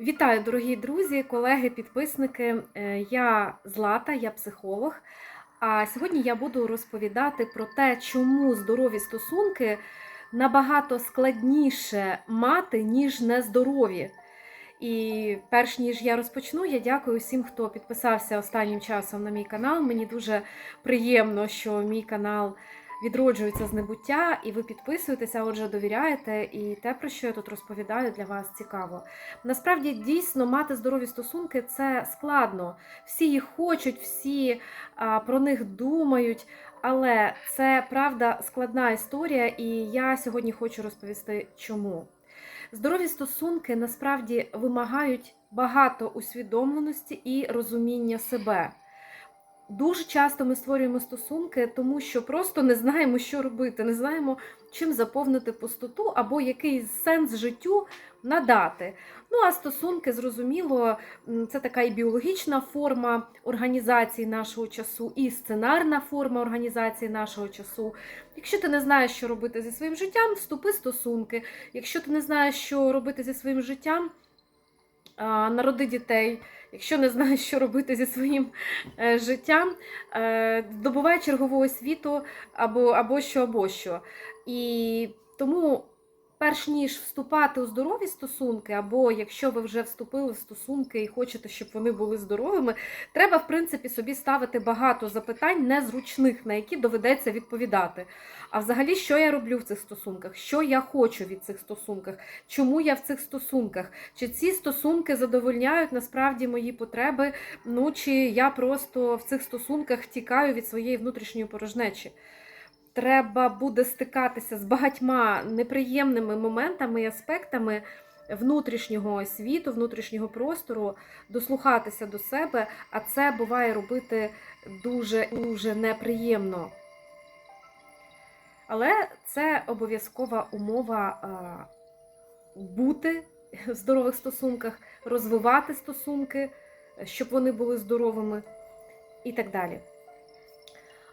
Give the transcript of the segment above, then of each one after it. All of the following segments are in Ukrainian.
Вітаю, дорогі друзі, колеги, підписники. Е, Я Злата, я психолог. А сьогодні я буду розповідати про те, чому здорові стосунки набагато складніше мати, ніж нездорові. І перш ніж я розпочну, я дякую всім, хто підписався останнім часом на мій канал. Мені дуже приємно, що мій канал відроджується з небуття, і ви підписуєтеся, отже, довіряєте, і те, про що я тут розповідаю, для вас цікаво. Насправді, дійсно, мати здорові стосунки це складно. Всі їх хочуть, всі а, про них думають. Але це правда складна історія, і я сьогодні хочу розповісти, чому. Здорові стосунки насправді вимагають багато усвідомленості і розуміння себе. Дуже часто ми створюємо стосунки, тому що просто не знаємо, що робити, не знаємо, чим заповнити пустоту або який сенс життю надати. Ну а стосунки, зрозуміло, це така і біологічна форма організації нашого часу, і сценарна форма організації нашого часу. Якщо ти не знаєш, що робити зі своїм життям, вступи стосунки. Якщо ти не знаєш, що робити зі своїм життям, народи дітей. Якщо не знаєш, що робити зі своїм е, життям, е, добувай чергову освіту або, або що, або що. І тому, перш ніж вступати у здорові стосунки, або якщо ви вже вступили в стосунки і хочете, щоб вони були здоровими, треба, в принципі, собі ставити багато запитань незручних, на які доведеться відповідати. А взагалі, що я роблю в цих стосунках? Що я хочу від цих стосунках? Чому я в цих стосунках? Чи ці стосунки задовольняють насправді мої потреби? Ну чи я просто в цих стосунках тікаю від своєї внутрішньої порожнечі? Треба буде стикатися з багатьма неприємними моментами і аспектами внутрішнього світу, внутрішнього простору, дослухатися до себе, а це буває робити дуже дуже неприємно. Але це обов'язкова умова бути в здорових стосунках, розвивати стосунки, щоб вони були здоровими і так далі.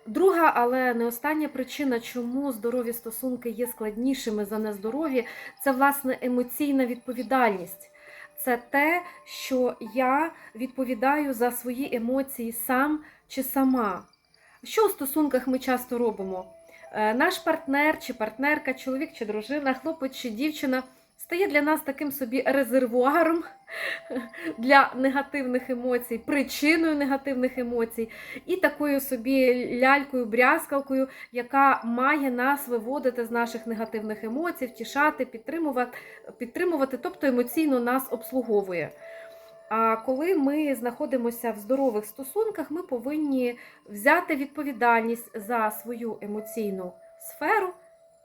Друга, але не остання причина, чому здорові стосунки є складнішими за нездорові, це власне емоційна відповідальність. Це те, що я відповідаю за свої емоції сам чи сама. Що у стосунках ми часто робимо? Е, Наш партнер чи партнерка, чоловік чи дружина, хлопець чи дівчина стає для нас таким собі резервуаром для негативних емоцій, причиною негативних емоцій, і такою собі лялькою, брязкалкою, яка має нас виводити з наших негативних емоцій, втішати, підтримувати, підтримувати, тобто емоційно нас обслуговує. А коли ми знаходимося в здорових стосунках, ми повинні взяти відповідальність за свою емоційну сферу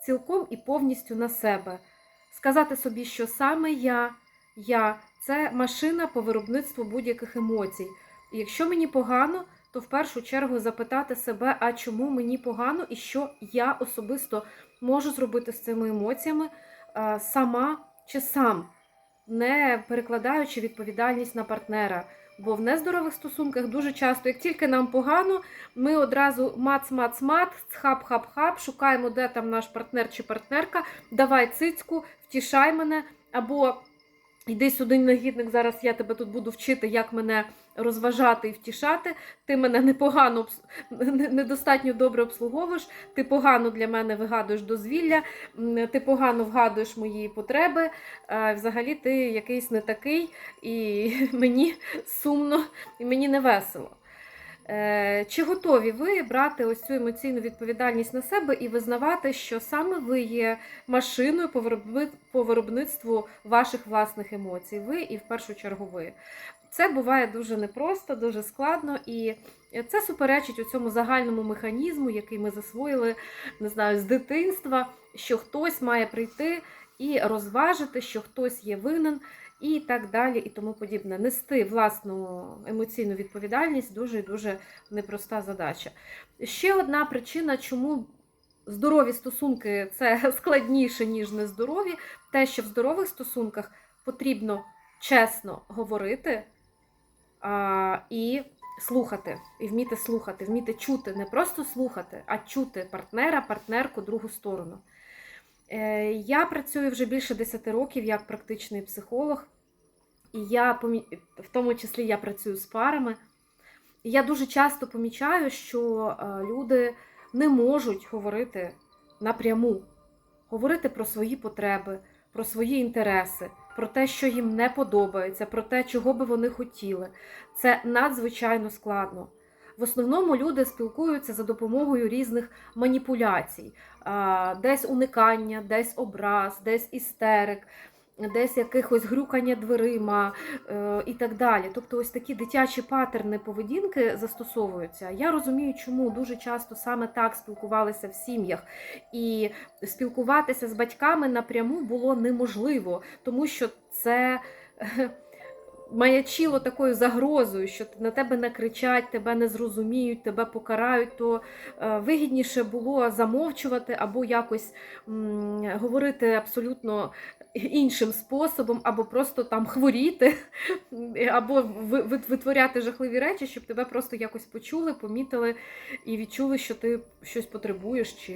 цілком і повністю на себе. Сказати собі, що саме я, я це машина по виробництву будь-яких емоцій. І якщо мені погано, то в першу чергу запитати себе, а чому мені погано і що я особисто можу зробити з цими емоціями е, сама чи сам не перекладаючи відповідальність на партнера. Бо в нездорових стосунках дуже часто, як тільки нам погано, ми одразу мац-мац-мат, хап-хап-хап, шукаємо, де там наш партнер чи партнерка, давай цицьку, втішай мене, або йди сюди, негідник, зараз я тебе тут буду вчити, як мене розважати і втішати. Ти мене непогано недостатньо добре обслуговуєш, ти погано для мене вигадуєш дозвілля, ти погано вгадуєш мої потреби. Взагалі ти якийсь не такий, і мені сумно, і мені не весело. Е, Чи готові ви брати ось цю емоційну відповідальність на себе і визнавати, що саме ви є машиною по виробництву ваших власних емоцій? Ви і в першу чергу ви. Це буває дуже непросто, дуже складно, і це суперечить у цьому загальному механізму, який ми засвоїли, не знаю, з дитинства, що хтось має прийти і розважити, що хтось є винен, і так далі, і тому подібне. Нести власну емоційну відповідальність дуже і дуже непроста задача. Ще одна причина, чому здорові стосунки це складніше, ніж нездорові, те, що в здорових стосунках потрібно чесно говорити а, і слухати, і вміти слухати, вміти чути, не просто слухати, а чути партнера, партнерку, другу сторону. Е, Я працюю вже більше 10 років як практичний психолог. І я в тому числі я працюю з парами. Я дуже часто помічаю, що е, люди не можуть говорити напряму, говорити про свої потреби, про свої інтереси, про те, що їм не подобається, про те, чого би вони хотіли. Це надзвичайно складно. В основному люди спілкуються за допомогою різних маніпуляцій, десь уникання, десь образ, десь істерик, десь якихось грюкання дверима е, і так далі. Тобто, ось такі дитячі патерни поведінки застосовуються. Я розумію, чому дуже часто саме так спілкувалися в сім'ях, і спілкуватися з батьками напряму було неможливо, тому що це. Маячило такою загрозою, що на тебе накричать, тебе не зрозуміють, тебе покарають, то е, вигідніше було замовчувати або якось говорити абсолютно іншим способом, або просто там хворіти, або ви- ви- витворяти жахливі речі, щоб тебе просто якось почули, помітили і відчули, що ти щось потребуєш, чи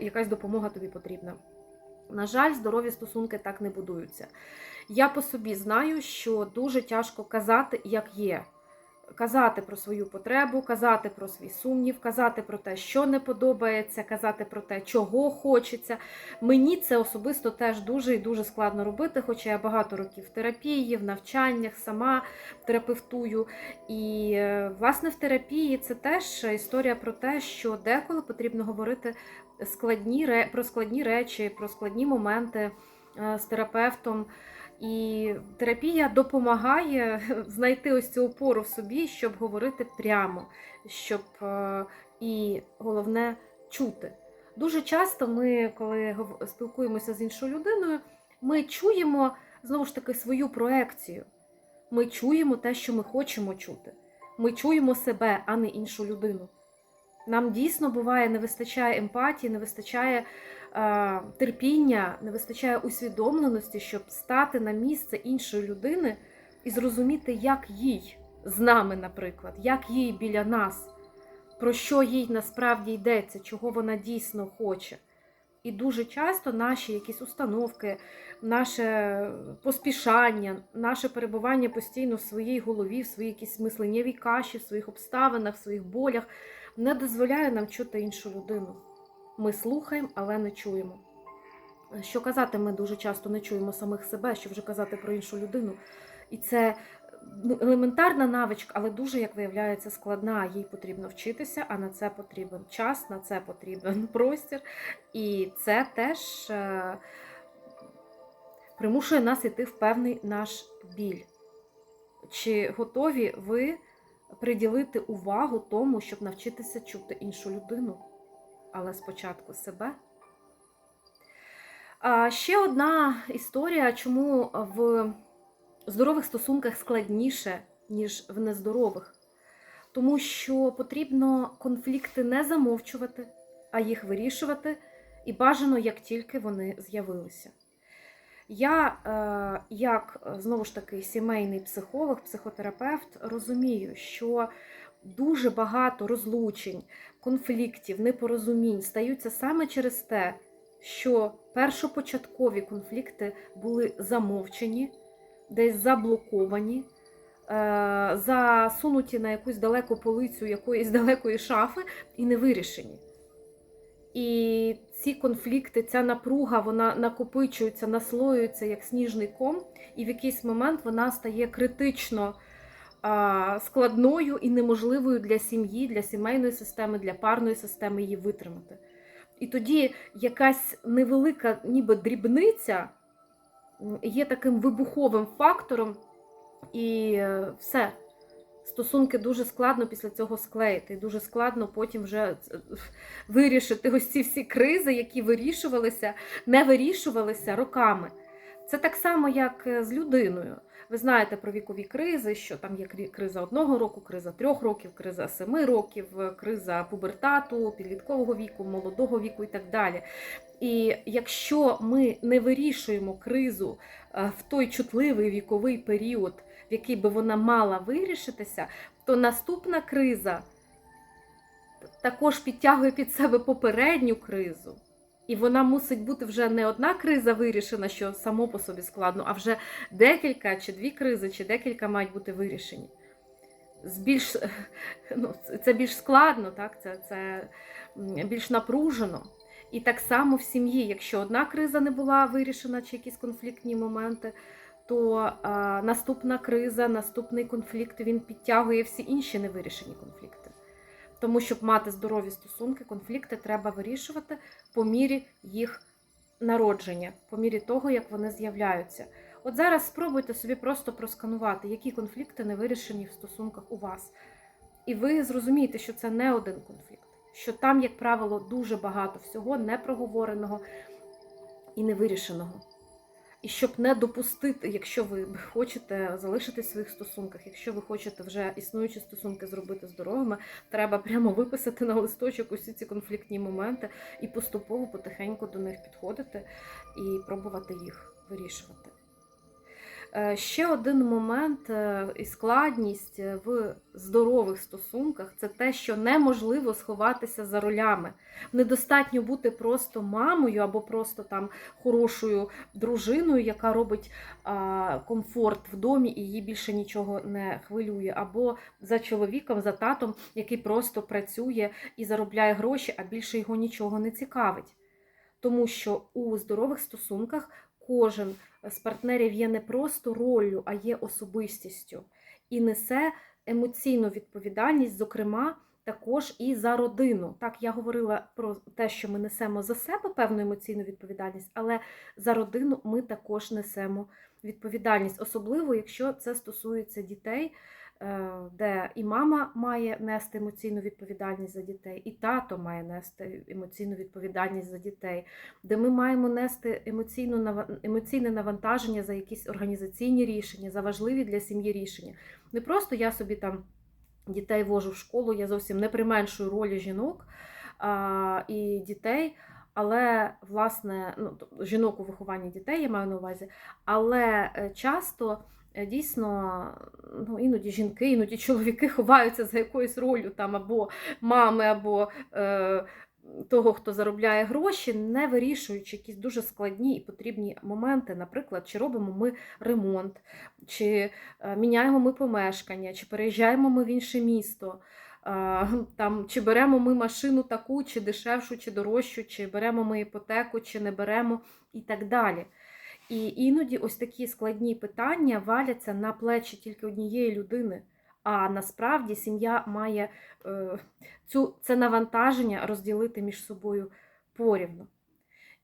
якась допомога тобі потрібна. На жаль, здорові стосунки так не будуються. Я по собі знаю, що дуже тяжко казати, як є. Казати про свою потребу, казати про свій сумнів, казати про те, що не подобається, казати про те, чого хочеться. Мені це особисто теж дуже і дуже складно робити, хоча я багато років в терапії, в навчаннях, сама терапевтую. І е, власне в терапії це теж історія про те, що деколи потрібно говорити складні про складні речі, про складні моменти е, з терапевтом. І терапія допомагає знайти ось цю опору в собі, щоб говорити прямо, щоб е, і головне чути. Дуже часто ми, коли спілкуємося з іншою людиною, ми чуємо знову ж таки свою проекцію. Ми чуємо те, що ми хочемо чути. Ми чуємо себе, а не іншу людину. Нам дійсно буває не вистачає емпатії, не вистачає терпіння, не вистачає усвідомленості, щоб стати на місце іншої людини і зрозуміти, як їй з нами, наприклад, як їй біля нас, про що їй насправді йдеться, чого вона дійсно хоче. І дуже часто наші якісь установки, наше поспішання, наше перебування постійно в своїй голові, в своїй якійсь мисленнєвій каші, в своїх обставинах, в своїх болях не дозволяє нам чути іншу людину. Ми слухаємо, але не чуємо. Що казати, ми дуже часто не чуємо самих себе, що вже казати про іншу людину. І це ну, елементарна навичка, але дуже, як виявляється, складна. Їй потрібно вчитися, а на це потрібен час, на це потрібен простір. І це теж е, примушує нас йти в певний наш біль. Чи готові ви приділити увагу тому, щоб навчитися чути іншу людину, але спочатку себе? А ще одна історія, чому в здорових стосунках складніше, ніж в нездорових. Тому що потрібно конфлікти не замовчувати, а їх вирішувати, і бажано, як тільки вони з'явилися. Я, е, як знову ж таки сімейний психолог, психотерапевт, розумію, що дуже багато розлучень, конфліктів, непорозумінь стаються саме через те, що першопочаткові конфлікти були замовчені, десь заблоковані, е, засунуті на якусь далеку полицю якоїсь далекої шафи і не вирішені. І ці конфлікти, ця напруга, вона накопичується, наслоюється як сніжний ком, і в якийсь момент вона стає критично складною і неможливою для сім'ї, для сімейної системи, для парної системи її витримати. І тоді якась невелика, ніби дрібниця є таким вибуховим фактором, і е, все. Стосунки дуже складно після цього склеїти. Дуже складно потім вже е, вирішити ось ці всі кризи, які вирішувалися, не вирішувалися роками. Це так само, як е, з людиною. Ви знаєте про вікові кризи, що там є криза одного року, криза трьох років, криза семи років, криза пубертату, підліткового віку, молодого віку і так далі. І якщо ми не вирішуємо кризу е, в той чутливий віковий період, в який би вона мала вирішитися, то наступна криза також підтягує під себе попередню кризу. І вона мусить бути вже не одна криза вирішена, що само по собі складно, а вже декілька чи дві кризи, чи декілька мають бути вирішені. З більш, ну, це більш складно, так? Це, це більш напружено. І так само в сім'ї, якщо одна криза не була вирішена, чи якісь конфліктні моменти, то а, наступна криза, наступний конфлікт він підтягує всі інші невирішені конфлікти. Тому, щоб мати здорові стосунки, конфлікти треба вирішувати по мірі їх народження, по мірі того, як вони з'являються. От зараз спробуйте собі просто просканувати, які конфлікти не вирішені в стосунках у вас. І ви зрозумієте, що це не один конфлікт, що там, як правило, дуже багато всього непроговореного і невирішеного. І щоб не допустити, якщо ви хочете залишитись в своїх стосунках, якщо ви хочете вже існуючі стосунки зробити здоровими, треба прямо виписати на листочок усі ці конфліктні моменти і поступово потихеньку до них підходити і пробувати їх вирішувати. Е, Ще один момент е, і складність е, в здорових стосунках це те, що неможливо сховатися за ролями. Недостатньо бути просто мамою або просто там хорошою дружиною, яка робить комфорт в домі і її більше нічого не хвилює, або за чоловіком, за татом, який просто працює і заробляє гроші, а більше його нічого не цікавить. Тому що у здорових стосунках кожен з партнерів є не просто роллю, а є особистістю і несе емоційну відповідальність, зокрема, також і за родину. Так, я говорила про те, що ми несемо за себе певну емоційну відповідальність, але за родину ми також несемо відповідальність, особливо якщо це стосується дітей. Е, Де і мама має нести емоційну відповідальність за дітей, і тато має нести емоційну відповідальність за дітей, де ми маємо нести емоційну емоційне навантаження за якісь організаційні рішення, за важливі для сім'ї рішення. Не просто я собі там дітей вожу в школу, я зовсім не применшую ролі жінок а, і дітей. Але власне ну, жінок у вихованні дітей я маю на увазі, але е, часто дійсно ну, іноді жінки, іноді чоловіки ховаються за якоюсь ролью там або мами, або е, того, хто заробляє гроші, не вирішуючи якісь дуже складні і потрібні моменти. Наприклад, чи робимо ми ремонт, чи е, міняємо ми помешкання, чи переїжджаємо ми в інше місто. А, Там, чи беремо ми машину таку, чи дешевшу, чи дорожчу, чи беремо ми іпотеку, чи не беремо, і так далі. І іноді ось такі складні питання валяться на плечі тільки однієї людини. А насправді сім'я має е, цю, це навантаження розділити між собою порівну.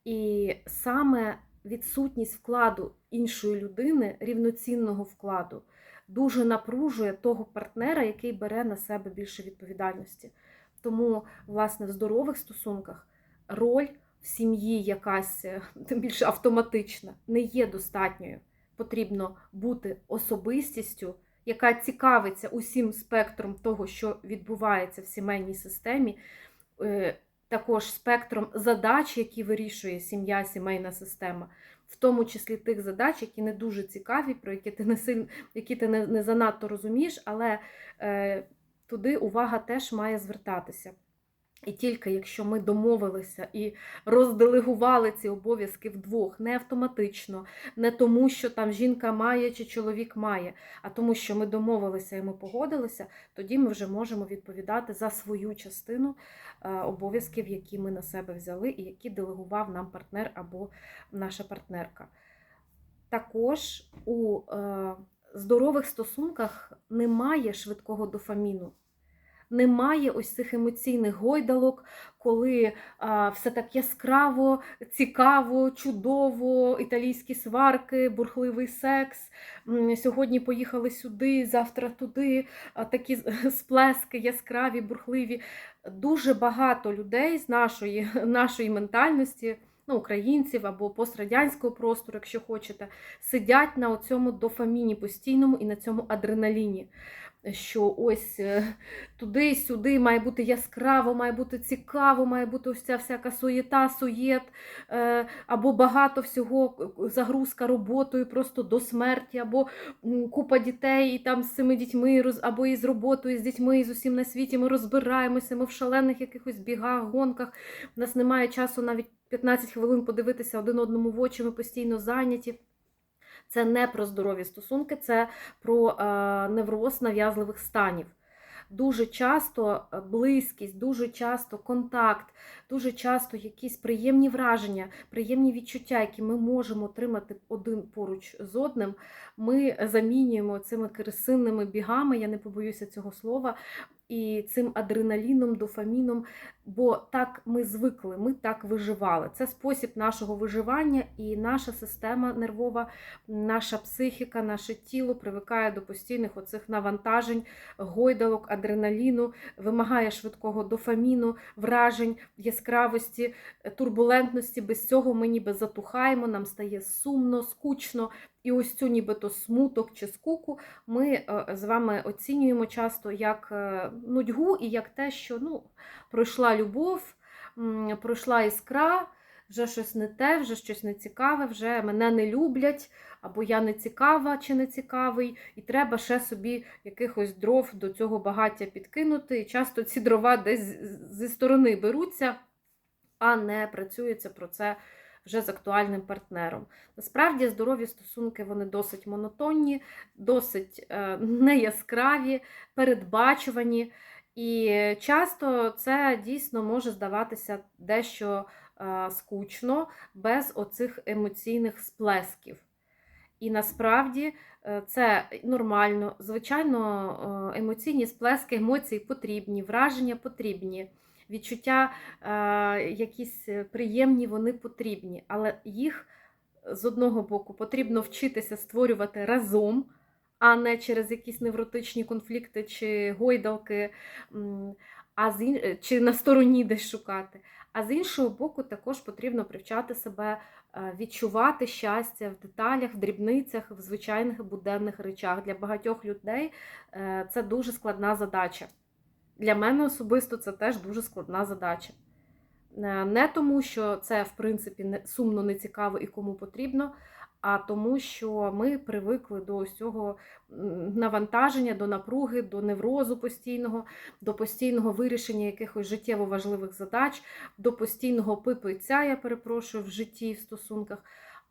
І саме відсутність вкладу іншої людини, рівноцінного вкладу, дуже напружує того партнера, який бере на себе більше відповідальності. Тому, власне, в здорових стосунках роль сім'ї якась е, тим більше автоматична, не є достатньою. Потрібно бути особистістю, яка цікавиться усім спектром того, що відбувається в сімейній системі, е, також спектром задач, які вирішує сім'я, сімейна система, в тому числі тих задач, які не дуже цікаві, про які ти не сильно, які ти не, не занадто розумієш, але е, туди увага теж має звертатися. І тільки якщо ми домовилися і розделегували ці обов'язки вдвох, не автоматично, не тому, що там жінка має чи чоловік має, а тому, що ми домовилися і ми погодилися, тоді ми вже можемо відповідати за свою частину е, обов'язків, які ми на себе взяли, і які делегував нам партнер або наша партнерка. Також у е, здорових стосунках немає швидкого дофаміну. Немає ось цих емоційних гойдалок, коли а, все так яскраво, цікаво, чудово, італійські сварки, бурхливий секс. Сьогодні поїхали сюди, завтра туди, такі сплески яскраві, бурхливі. Дуже багато людей з нашої, нашої ментальності, ну, українців або пострадянського простору, якщо хочете, сидять на цьому дофаміні постійному і на цьому адреналіні. Що ось е, туди-сюди має бути яскраво, має бути цікаво, має бути ось ця всяка суєта, суєт, е, або багато всього, загрузка роботою просто до смерті, або купа дітей і там з цими дітьми, або із роботою, з дітьми, і з усім на світі. Ми розбираємося, ми в шалених якихось бігах, гонках. У нас немає часу навіть 15 хвилин подивитися один одному в очі, ми постійно зайняті. Це не про здорові стосунки, це про е, невроз нав'язливих станів. Дуже часто е, близькість, дуже часто контакт, дуже часто якісь приємні враження, приємні відчуття, які ми можемо отримати один поруч з одним, ми замінюємо цими керосинними бігами, я не побоюся цього слова, і цим адреналіном, дофаміном, бо так ми звикли, ми так виживали. Це спосіб нашого виживання, і наша система нервова, наша психіка, наше тіло привикає до постійних оцих навантажень, гойдалок, адреналіну, вимагає швидкого дофаміну, вражень, яскравості, турбулентності. Без цього ми ніби затухаємо, нам стає сумно, скучно. І ось цю нібито смуток чи скуку ми е, з вами оцінюємо часто як е, нудьгу і як те, що ну, пройшла любов, пройшла іскра, вже щось не те, вже щось не цікаве, вже мене не люблять, або я не цікава чи не цікавий, і треба ще собі якихось дров до цього багаття підкинути. І часто ці дрова десь зі сторони беруться, а не працюється про це вже з актуальним партнером. Насправді здорові стосунки вони досить монотонні, досить е, неяскраві, передбачувані. І часто це дійсно може здаватися дещо е, скучно, без оцих емоційних сплесків. І насправді е, це нормально. Звичайно, емоційні сплески, емоції потрібні, враження потрібні, відчуття е, якісь приємні, вони потрібні, але їх з одного боку потрібно вчитися створювати разом, а не через якісь невротичні конфлікти чи гойдалки, а з ін- чи на стороні десь шукати. А з іншого боку, також потрібно привчати себе е, відчувати щастя в деталях, в дрібницях, в звичайних буденних речах. Для багатьох людей е, це дуже складна задача. Для мене особисто це теж дуже складна задача. Е, Не тому, що це, в принципі, сумно не цікаво і кому потрібно, а тому, що ми привикли до ось цього навантаження, до напруги, до неврозу постійного, до постійного вирішення якихось життєво важливих задач, до постійного пипу і ця, я перепрошую, в житті, в стосунках.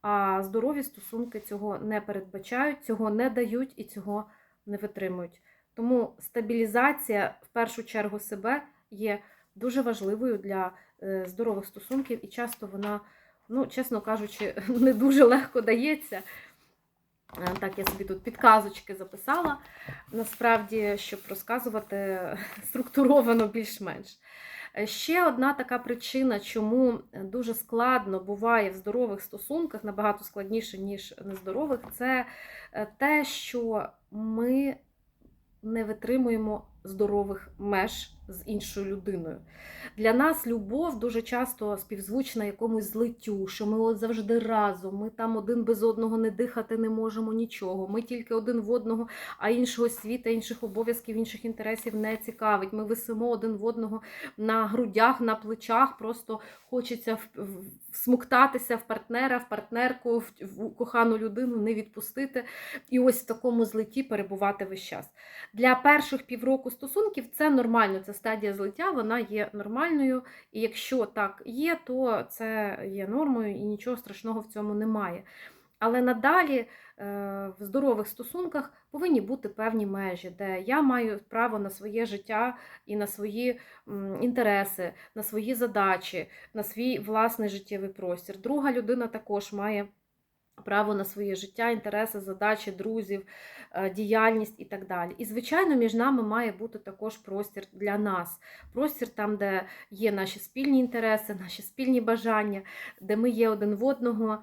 А здорові стосунки цього не передбачають, цього не дають і цього не витримують. Тому стабілізація в першу чергу себе є дуже важливою для е, здорових стосунків, і часто вона, ну, чесно кажучи, не дуже легко дається. Е, Так, я собі тут підказочки записала, насправді, щоб розказувати структуровано більш-менш. Е, Ще одна така причина, чому дуже складно буває в здорових стосунках, набагато складніше, ніж нездорових, це те, що ми не витримуємо здорових меж з іншою людиною. Для нас любов дуже часто співзвучна якомусь злиттю, що ми от завжди разом, ми там один без одного не дихати не можемо нічого. Ми тільки один в одного, а іншого світа, інших обов'язків, інших інтересів не цікавить. Ми висимо один в одного на грудях, на плечах. Просто хочеться всмоктатися в партнера, в партнерку, в, кохану людину, не відпустити. І ось в такому злитті перебувати весь час. Для перших півроку стосунків це нормально, це стадія злиття, вона є нормальною. І якщо так є, то це є нормою і нічого страшного в цьому немає. Але надалі е, в здорових стосунках повинні бути певні межі, де я маю право на своє життя і на свої інтереси, на свої задачі, на свій власний життєвий простір. Друга людина також має право на своє життя, інтереси, задачі, друзів, е, діяльність і так далі. І, звичайно, між нами має бути також простір для нас. Простір там, де є наші спільні інтереси, наші спільні бажання, де ми є один в одного,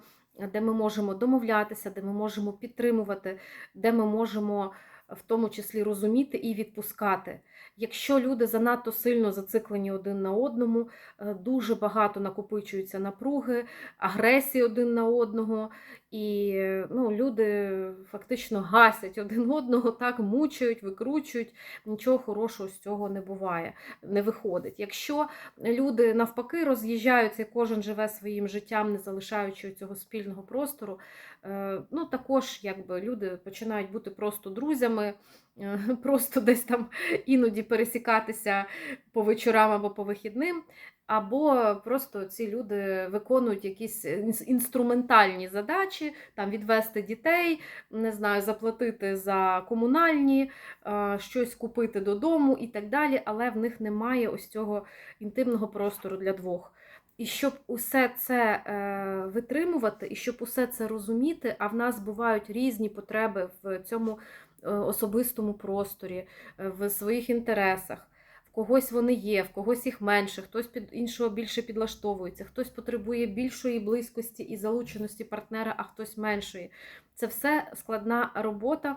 де ми можемо домовлятися, де ми можемо підтримувати, де ми можемо в тому числі розуміти і відпускати. Якщо люди занадто сильно зациклені один на одному, е, дуже багато накопичується напруги, агресії один на одного, і ну, люди фактично гасять один одного, так мучають, викручують. Нічого хорошого з цього не буває, не виходить. Якщо люди навпаки роз'їжджаються, кожен живе своїм життям, не залишаючи цього спільного простору, е, ну також якби люди починають бути просто друзями, е, просто десь там іноді пересікатися по вечорам або по вихідним. Або просто ці люди виконують якісь інструментальні задачі, там відвести дітей, не знаю, заплатити за комунальні, е, щось купити додому і так далі, але в них немає ось цього інтимного простору для двох. І щоб усе це е, витримувати, і щоб усе це розуміти, а в нас бувають різні потреби в цьому е, особистому просторі, е, в своїх інтересах. В когось вони є, в когось їх менше, хтось під іншого більше підлаштовується, хтось потребує більшої близькості і залученості партнера, а хтось меншої. Це все складна робота.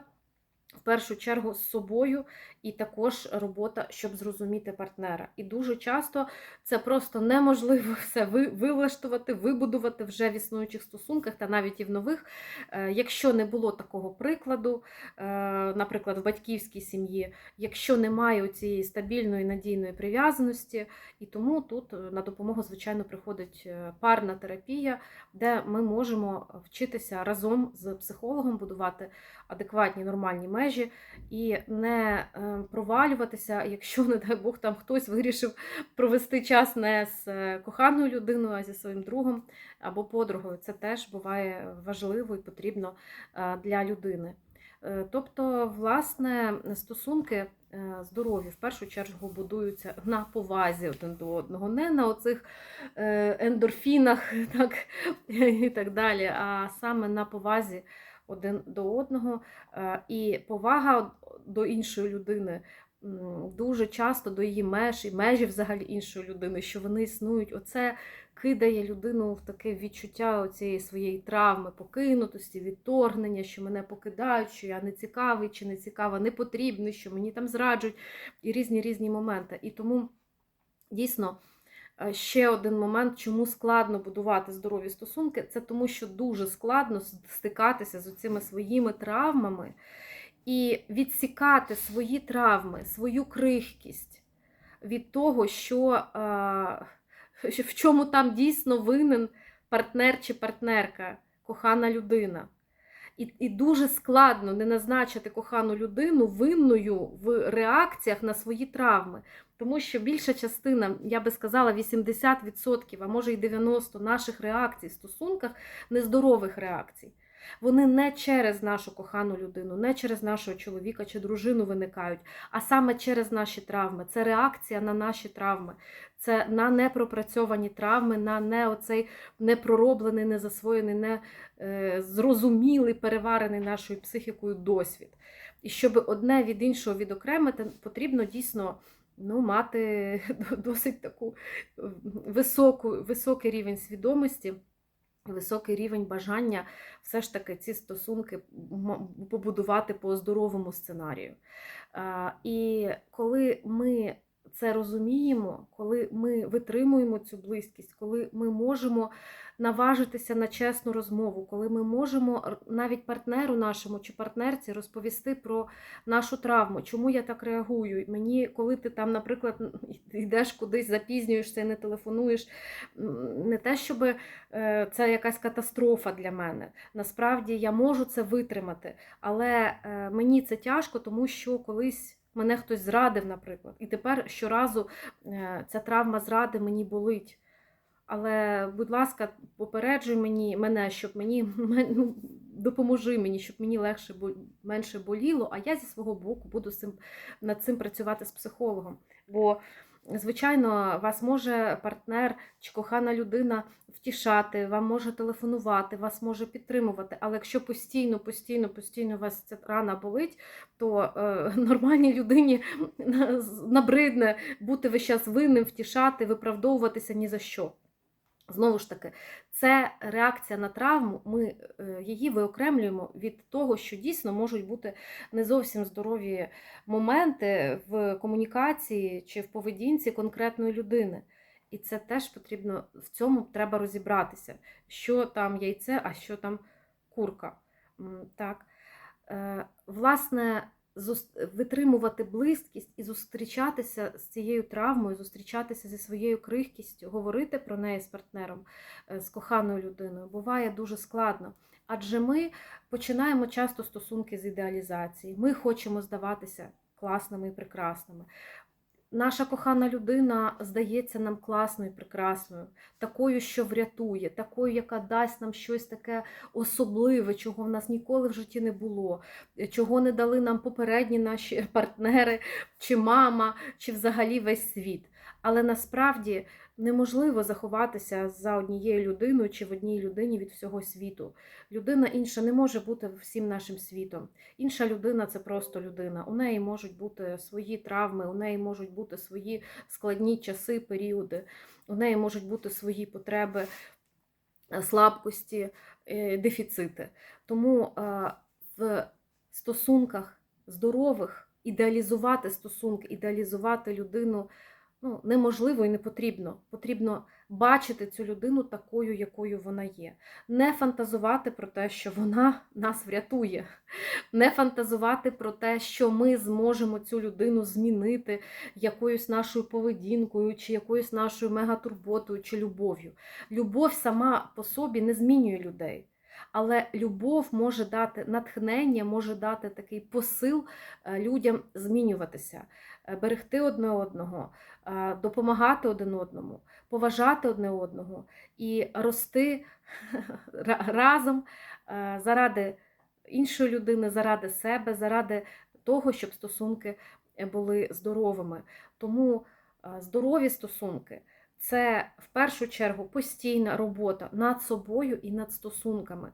В першу чергу з собою, і також робота, щоб зрозуміти партнера. І дуже часто це просто неможливо все ви- вилаштувати, вибудувати вже в існуючих стосунках та навіть і в нових, Е, якщо не було такого прикладу, е, наприклад, в батьківській сім'ї, якщо немає цієї стабільної надійної прив'язаності, і тому тут е, на допомогу, звичайно, приходить парна терапія, де ми можемо вчитися разом з психологом будувати адекватні нормальні межі і не е, провалюватися, якщо, не дай Бог, там хтось вирішив провести час не з е, коханою людиною, а зі своїм другом або подругою. Це теж буває важливо і потрібно е, для людини. Тобто, власне, стосунки здорові в першу чергу будуються на повазі один до одного, не на оцих ендорфінах так, і так далі, а саме на повазі один до одного. Е, І повага до іншої людини дуже часто до її меж і межі взагалі іншої людини, що вони існують. Оце кидає людину в таке відчуття цієї своєї травми, покинутості, відторгнення, що мене покидають, що я не цікавий чи не цікава, не потрібний, що мені там зраджують, і різні різні моменти. І тому дійсно. Е, Ще один момент, чому складно будувати здорові стосунки, це тому, що дуже складно стикатися з цими своїми травмами і відсікати свої травми, свою крихкість від того, е, що в чому там дійсно винен партнер чи партнерка, кохана людина. І, і дуже складно не назначити кохану людину винною в реакціях на свої травми. Тому що більша частина, я би сказала, 80%, а може й 90% наших реакцій в стосунках нездорових реакцій. Вони не через нашу кохану людину, не через нашого чоловіка чи дружину виникають, а саме через наші травми. Це реакція на наші травми, це на непропрацьовані травми, на не оцей непророблений, незасвоєний, не е, зрозумілий, переварений нашою психікою досвід. І щоб одне від іншого відокремити, потрібно дійсно ну, мати досить таку е, високу, високий рівень свідомості. Високий рівень бажання все ж таки ці стосунки побудувати по здоровому сценарію. І коли ми це розуміємо, коли ми витримуємо цю близькість, коли ми можемо наважитися на чесну розмову, коли ми можемо навіть партнеру нашому чи партнерці розповісти про нашу травму, чому я так реагую. Мені, коли ти там, наприклад, йдеш кудись, запізнюєшся і не телефонуєш, не те, щоб е, це якась катастрофа для мене. Насправді я можу це витримати, але е, мені це тяжко, тому що колись. Мене хтось зрадив, наприклад, і тепер щоразу е, ця травма зради мені болить. Але, будь ласка, попереджуй мені мене, щоб мені ну, допоможи мені, щоб мені легше менше боліло, а я зі свого боку буду над цим працювати з психологом. Бо, звичайно, вас може партнер чи кохана людина втішати, вам може телефонувати, вас може підтримувати. Але якщо постійно, постійно, постійно вас ця рана болить, то е, нормальній людині набридне бути весь час винним, втішати, виправдовуватися ні за що. Знову ж таки, це реакція на травму. Ми е, її виокремлюємо від того, що дійсно можуть бути не зовсім здорові моменти в комунікації чи в поведінці конкретної людини. І це теж потрібно в цьому треба розібратися, що там яйце, а що там курка. Так. Е, Власне, витримувати близькість і зустрічатися з цією травмою, зустрічатися зі своєю крихкістю, говорити про неї з партнером, е, з коханою людиною буває дуже складно. Адже ми починаємо часто стосунки з ідеалізації. Ми хочемо здаватися класними і прекрасними. Наша кохана людина здається нам класною прекрасною, такою, що врятує, такою, яка дасть нам щось таке особливе, чого в нас ніколи в житті не було, чого не дали нам попередні наші партнери, чи мама, чи взагалі весь світ. Але насправді неможливо заховатися за однією людиною чи в одній людині від всього світу. Людина інша не може бути всім нашим світом. Інша людина це просто людина. У неї можуть бути свої травми, у неї можуть бути свої складні часи, періоди, у неї можуть бути свої потреби, е, слабкості, е, дефіцити. Тому е, в стосунках здорових ідеалізувати стосунки, ідеалізувати людину ну, неможливо і не потрібно. Потрібно бачити цю людину такою, якою вона є. Не фантазувати про те, що вона нас врятує, не фантазувати про те, що ми зможемо цю людину змінити якоюсь нашою поведінкою, чи якоюсь нашою мегатурботою, чи любов'ю. Любов сама по собі не змінює людей. Але любов може дати натхнення, може дати такий посил е, людям змінюватися, берегти одне одного, е, допомагати один одному, поважати одне одного і рости разом е, заради іншої людини, заради себе, заради того, щоб стосунки е, були здоровими. Тому е, здорові стосунки це в першу чергу постійна робота над собою і над стосунками.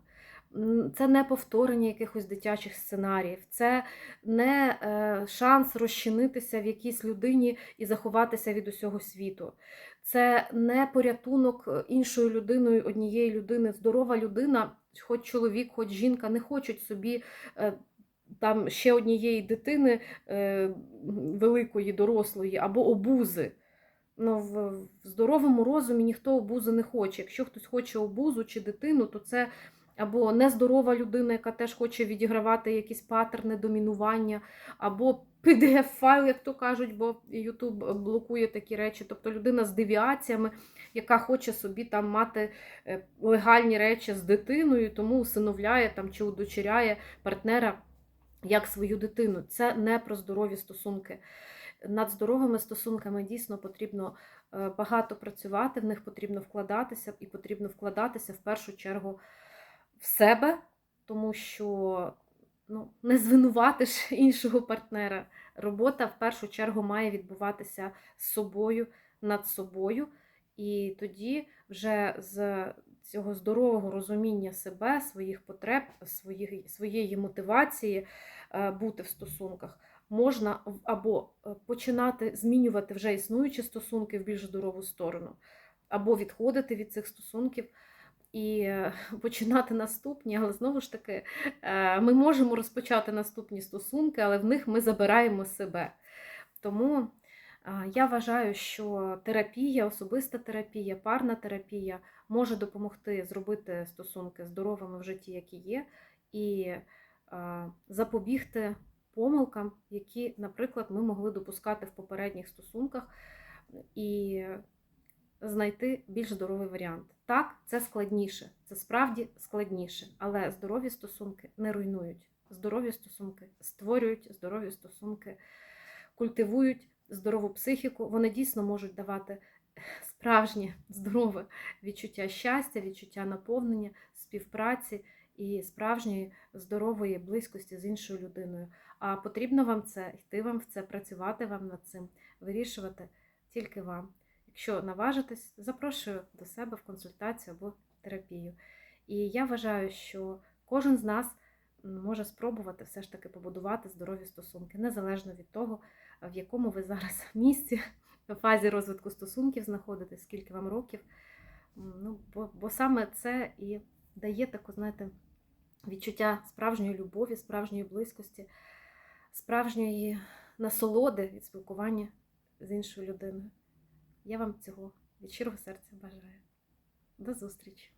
Це не повторення якихось дитячих сценаріїв, це не е, шанс розчинитися в якійсь людині і заховатися від усього світу. Це не порятунок е, іншою людиною, однієї людини. Здорова людина, хоч чоловік, хоч жінка, не хочуть собі е, там ще однієї дитини великої, дорослої або обузи. Ну, в здоровому розумі ніхто обузи не хоче. Якщо хтось хоче обузу чи дитину, то це або нездорова людина, яка теж хоче відігравати якісь паттерни домінування, або PDF-файл, як то кажуть, бо YouTube блокує такі речі. Тобто людина з девіаціями, яка хоче собі там мати е, легальні речі з дитиною, тому усиновляє там чи удочеряє партнера як свою дитину. Це не про здорові стосунки. Над здоровими стосунками дійсно потрібно е, багато працювати, в них потрібно вкладатися, і потрібно вкладатися в першу чергу в себе, тому що ну, не звинуватиш іншого партнера. Робота в першу чергу має відбуватися з собою, над собою. І тоді вже з цього здорового розуміння себе, своїх потреб, своїх, своєї мотивації е, бути в стосунках, можна або е, починати змінювати вже існуючі стосунки в більш здорову сторону, або відходити від цих стосунків і е, починати наступні. Але знову ж таки, е, ми можемо розпочати наступні стосунки, але в них ми забираємо себе. Тому Я вважаю, що терапія, особиста терапія, парна терапія може допомогти зробити стосунки здоровими в житті, які є, і запобігти помилкам, які, наприклад, ми могли допускати в попередніх стосунках, і знайти більш здоровий варіант. Так, це складніше, це справді складніше, але здорові стосунки не руйнують. Здорові стосунки створюють, здорові стосунки культивують здорову психіку, вони дійсно можуть давати справжнє здорове відчуття щастя, відчуття наповнення, співпраці і справжньої здорової близькості з іншою людиною. А потрібно вам це, йти вам в це, працювати вам над цим, вирішувати тільки вам. Якщо наважитесь, запрошую до себе в консультацію або терапію. І я вважаю, що кожен з нас може спробувати все ж таки побудувати здорові стосунки, незалежно від того, в якому ви зараз місці, в фазі розвитку стосунків знаходитесь, скільки вам років. Ну, бо, бо саме це і дає таку, знаєте, відчуття справжньої любові, справжньої близькості, справжньої насолоди від спілкування з іншою людиною. Я вам цього від щирого серця бажаю. До зустрічі!